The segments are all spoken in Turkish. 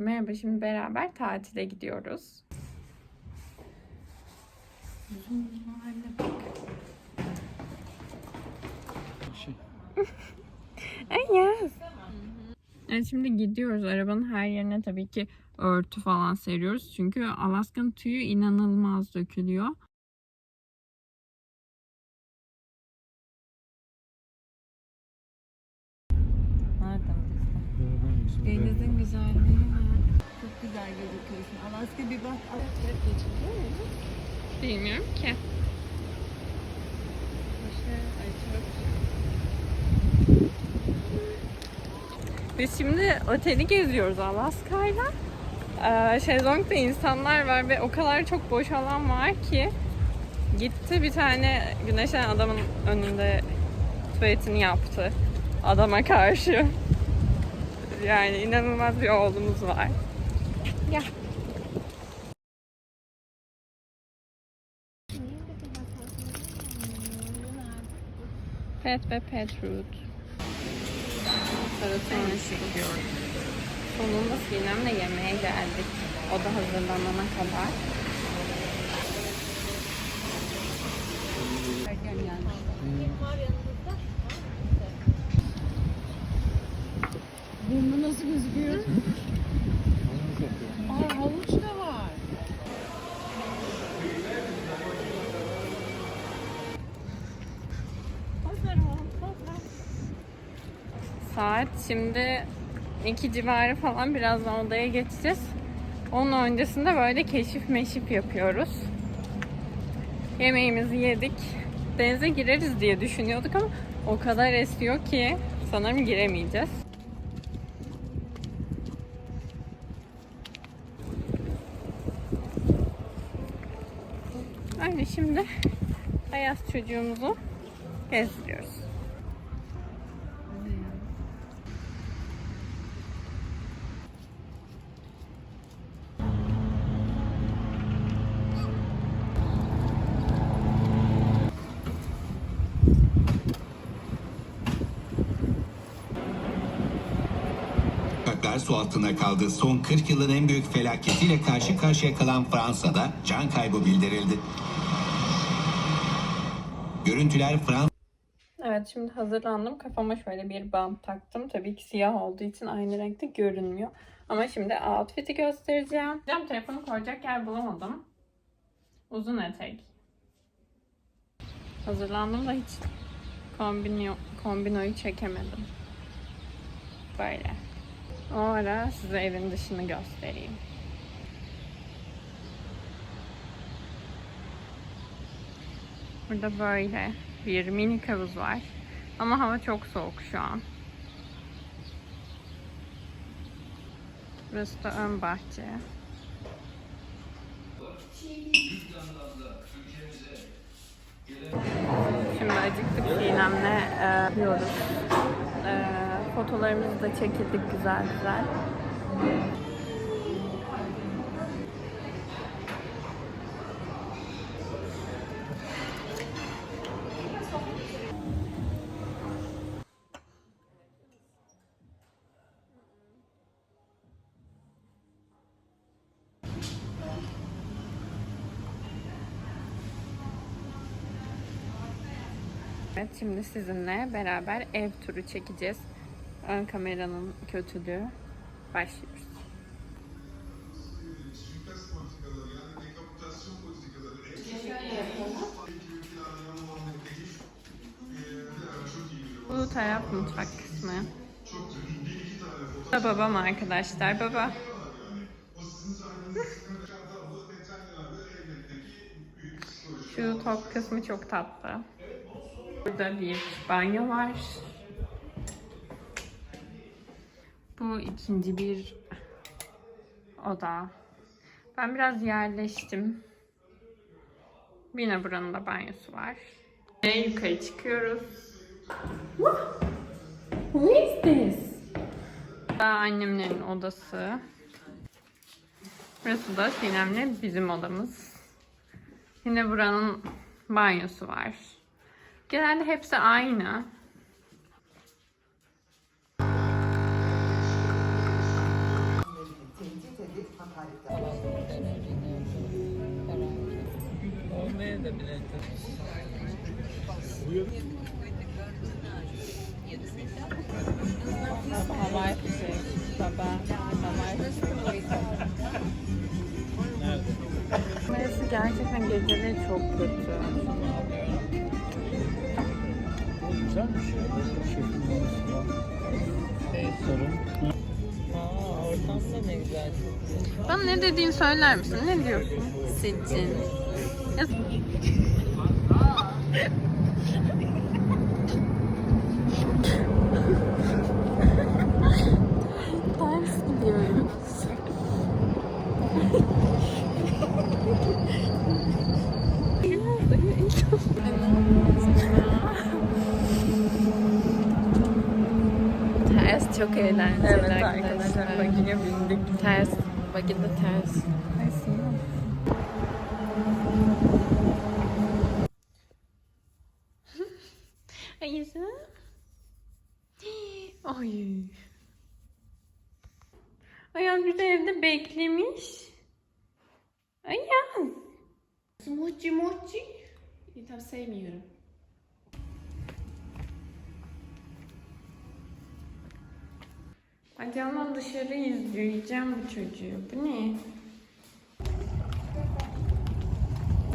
Merhaba, şimdi beraber tatile gidiyoruz. Şey, Ay yes. Evet şimdi gidiyoruz. Arabanın her yerine tabii ki örtü falan seriyoruz. Çünkü Alaska'nın tüyü inanılmaz dökülüyor. Nereden bizde? Denizin güzelliği? Çok güzel gözüküyorsun. Alaska bir bak. Bilmiyorum ki. Biz şimdi oteli geziyoruz Alaska'yla. Ee, şezlongda insanlar var ve o kadar çok boş alan var ki gitti bir tane güneşen adamın önünde tuvaletini yaptı adama karşı. Yani inanılmaz bir oğlumuz var. Ya. Pet ve pet root. Çekiyoruz. Sonunda Sinem'le yemeğe geldik. O da hazırlanana kadar. Erken gelmiş. Burnu nasıl gözüküyor? Saat şimdi 2 civarı falan birazdan odaya geçeceğiz. Onun öncesinde böyle keşif meşif yapıyoruz. Yemeğimizi yedik. Denize gireriz diye düşünüyorduk ama o kadar esiyor ki sanırım giremeyeceğiz. Öyle şimdi Ayaz çocuğumuzu gezdiriyoruz. Sokaklar su altında kaldı. Son 40 yılın en büyük felaketiyle karşı karşıya kalan Fransa'da can kaybı bildirildi. Görüntüler Fransa Evet şimdi hazırlandım. Kafama şöyle bir bant taktım. Tabii ki siyah olduğu için aynı renkte görünmüyor. Ama şimdi outfit'i göstereceğim. Cam telefonu koyacak yer bulamadım. Uzun etek. Hazırlandım da hiç kombino, kombinoyu çekemedim. Böyle. O ara size evin dışını göstereyim. Burada böyle bir mini havuz var. Ama hava çok soğuk şu an. Burası da ön bahçe. Şimdi acıktık Sinem'le e, yiyoruz. E, fotolarımızı da çekildik güzel güzel. Evet şimdi sizinle beraber ev turu çekeceğiz. Ön kameranın kötülüğü. Başlıyoruz. Bu taraf mutfak kısmı. Bu da babam arkadaşlar. Baba. Şu top kısmı çok tatlı. Burada bir banyo var. Bu ikinci bir oda. Ben biraz yerleştim. Yine buranın da banyosu var. Ve yukarı çıkıyoruz. Who is this? Daha annemlerin odası. Burası da Sinem'le bizim odamız. Yine buranın banyosu var. Genelde hepsi aynı. Havai fişek, baba, havai Burası gerçekten geceleri çok kötü. Güzelmiş ya. Şefin menüsü var. Sorun. Aa, ortam da ne güzel. Bana ne dediğini söyler misin? Ne diyorsun? Sicin. just. Times millions. Ters çok eğlenceli Ay. Ayaz bir de evde beklemiş. Ayaz. Mochi mochi. İyi tam sevmiyorum. Hadi ama dışarı izleyeceğim bu çocuğu. Bu ne?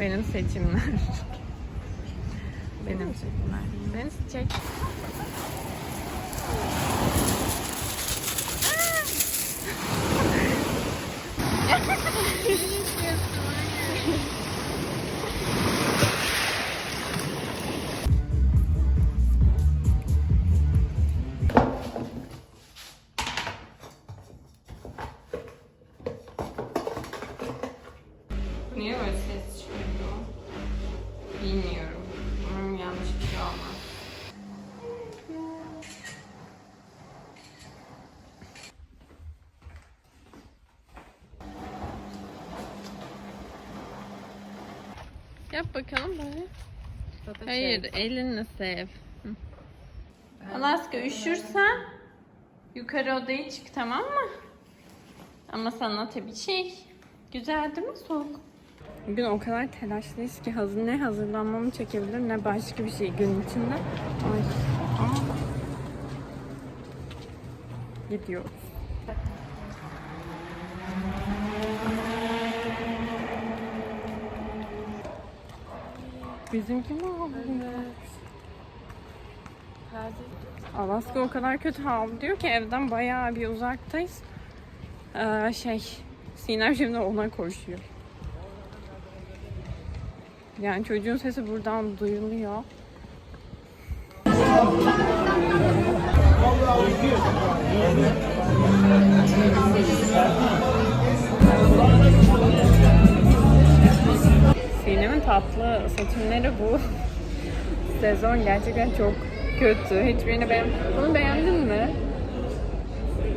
Benim seçimler. Benim seçimler. Beni çek. Ah! Yap bakalım böyle. Hayır, elinle sev. Hı. Alaska üşürsen yukarı odaya çık tamam mı? Ama sana tabii şey güzel değil mi soğuk? Bugün o kadar telaşlıyız ki hazır ne hazırlanmamı çekebilir ne başka bir şey gün içinde. Ay. Aa. Gidiyoruz. Bizimki mi aldı? Alaska o kadar kötü havlıyor ki evden bayağı bir uzaktayız. Ee, şey, Sinem şimdi ona koşuyor. Yani çocuğun sesi buradan duyuluyor. Tatlı seçimleri bu. Sezon gerçekten çok kötü. Hiçbirini beğen... Bunu beğendin mi?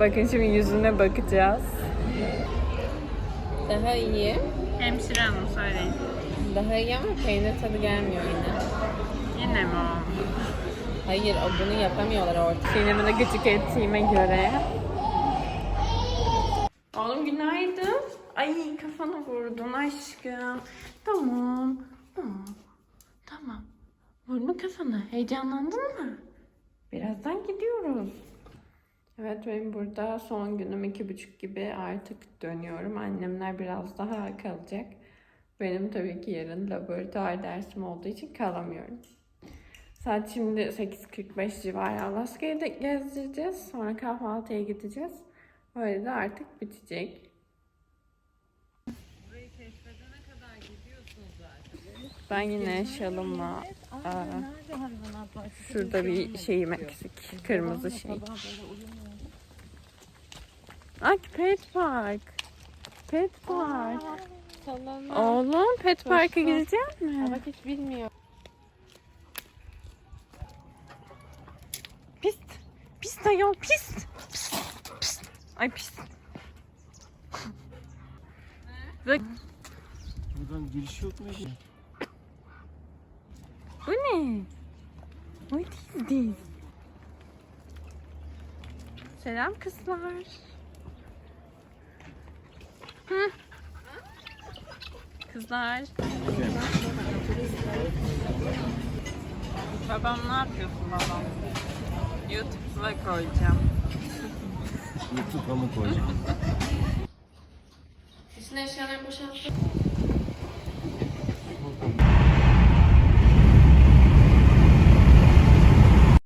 Bakın şimdi yüzüne bakacağız. Daha iyi. Hemşire hanım söyleyin. Daha iyi ama peynir tadı gelmiyor yine. Yine mi o? Hayır o bunu yapamıyorlar orada. Sinem'i de gıcık ettiğime göre. Oğlum günaydın. Ay kafana vurdun aşkım. Tamam. Tamam. Vurma kafana. Heyecanlandın mı? Birazdan gidiyoruz. Evet benim burada son günüm iki buçuk gibi artık dönüyorum. Annemler biraz daha kalacak. Benim tabii ki yarın laboratuvar dersim olduğu için kalamıyorum. Saat şimdi 8.45 civarı Alaska'yı da gezdireceğiz. Sonra kahvaltıya gideceğiz. Böyle de artık bitecek. Ben yine şalımla aa, şurada bir şeyim eksik. Kırmızı şey. Ay pet park. Pet park. Oğlum pet parka Koşma. gidecek mi? Bak hiç bilmiyor. Pist. Pist ayol pist. Pist. Pist. Ay pist. Buradan giriş yok mu? Bu ne? What is this? Selam kızlar. Hı. Kızlar. Babam ne yapıyorsun babam? YouTube'a koyacağım. YouTube'a mı koyacağım? Üstüne eşyalarını boşalttım.